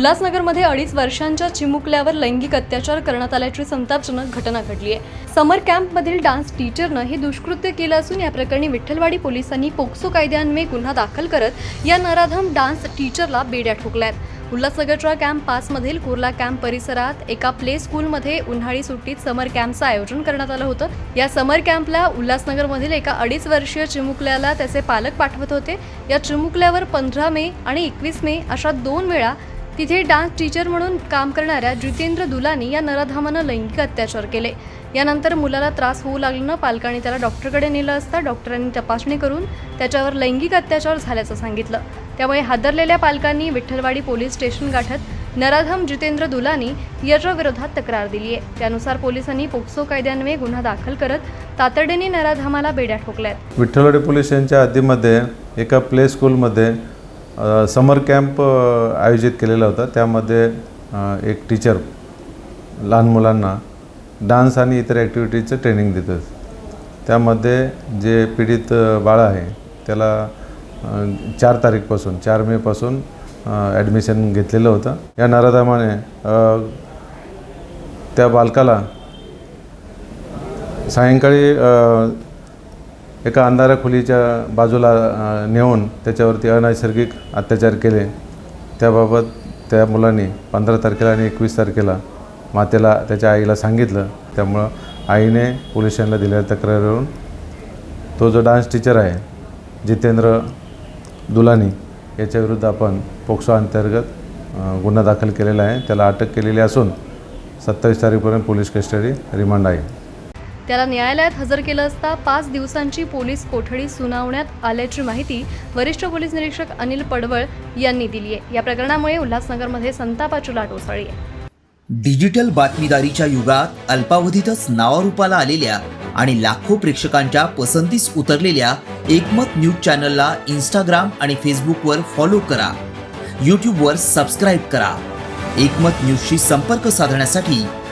उल्हासनगरमध्ये अडीच वर्षांच्या चिमुकल्यावर लैंगिक अत्याचार करण्यात आल्याची संतापजनक घटना घडली आहे. समर कॅम्पमधील डान्स टीचरनं हे दुष्कृत्य केलं असून या प्रकरणी विठ्ठलवाडी पोलिसांनी पोक्सो कायद्यान्वये गुन्हा दाखल करत या नराधम डान्स टीचरला बेड्या ठोकल्यात. उल्हासनगरच्या कॅम्प पाचमधील कुर्ला कॅम्प परिसरात एका प्ले स्कूलमध्ये उन्हाळी सुट्टीत समर कॅम्पचं आयोजन करण्यात आलं होतं. या समर कॅम्पला उल्हासनगरमधील एका अडीच वर्षीय चिमुकल्याला त्याचे पालक पाठवत होते. या चिमुकल्यावर पंधरा मे आणि एकवीस मे अशा दोन वेळा तिथे डान्स टीचर म्हणून काम करणाऱ्या जितेंद्र दुलानी या नराधामानं लैंगिक अत्याचार केले. यानंतर मुलाला त्रास होऊ लागल्यानं पालकांनी त्याला डॉक्टरकडे नेलं असता डॉक्टरांनी तपासणी करून त्याच्यावर लैंगिक अत्याचार झाल्याचं सांगितलं. त्यामुळे हादरलेल्या पालकांनी विठ्ठलवाडी पोलीस स्टेशन गाठत नराधम जितेंद्र दुलानी याच्या विरोधात तक्रार दिली आहे त्यानुसार पोलिसांनी पोक्सो कायद्यान्वये गुन्हा दाखल करत तातडीने नराधामाला बेड्या ठोकल्यात. विठ्ठलवाडी पोलीस यांच्या हद्दीमध्ये एका प्ले स्कूलमध्ये समर कॅम्प आयोजित केलेला होता. त्यामध्ये एक टीचर लहान मुलांना डान्स आणि इतर ॲक्टिव्हिटीजचं ट्रेनिंग देतात त्यामध्ये जे पीडित बाळ आहे त्याला चार तारीखपासून चार मेपासून ॲडमिशन घेतलेलं होतं. या नराधामाने त्या बालकाला सायंकाळी एका अंधारा खोलीच्या बाजूला नेऊन त्याच्यावरती अनैसर्गिक अत्याचार केले. त्याबाबत त्या मुलांनी पंधरा तारखेला आणि एकवीस तारखेला मातेला त्याच्या आईला सांगितलं. त्यामुळं आईने पोलीस स्टेशनला दिलेल्या तक्रारीवरून तो जो डान्स टीचर आहे जितेंद्र दुलानी याच्याविरुद्ध आपण पोक्सो अंतर्गत गुन्हा दाखल केलेला आहे. त्याला अटक केलेली असून सत्तावीस तारीखपर्यंत पोलीस कस्टडी रिमांड आहे. त्याला न्यायालयात हजर केलं असता पाच दिवसांची पोलीस कोठडी सुनावण्यात आल्याची माहिती वरिष्ठ पोलीस निरीक्षक अनिल पडवळ यांनी दिली आहे. या प्रकरणामुळे उल्हासनगरमध्ये संतापाची लाट उसळली आहे. डिजिटल बातमीदारीच्या युगात अल्पावधीतच नावारूपाला आलेल्या आणि लाखो प्रेक्षकांच्या पसंतीस उतरलेल्या एकमत न्यूज चॅनलला इंस्टाग्राम आणि फेसबुकवर फॉलो करा. यूट्यूबवर सबस्क्राईब करा. एकमत न्यूजशी संपर्क साधण्यासाठी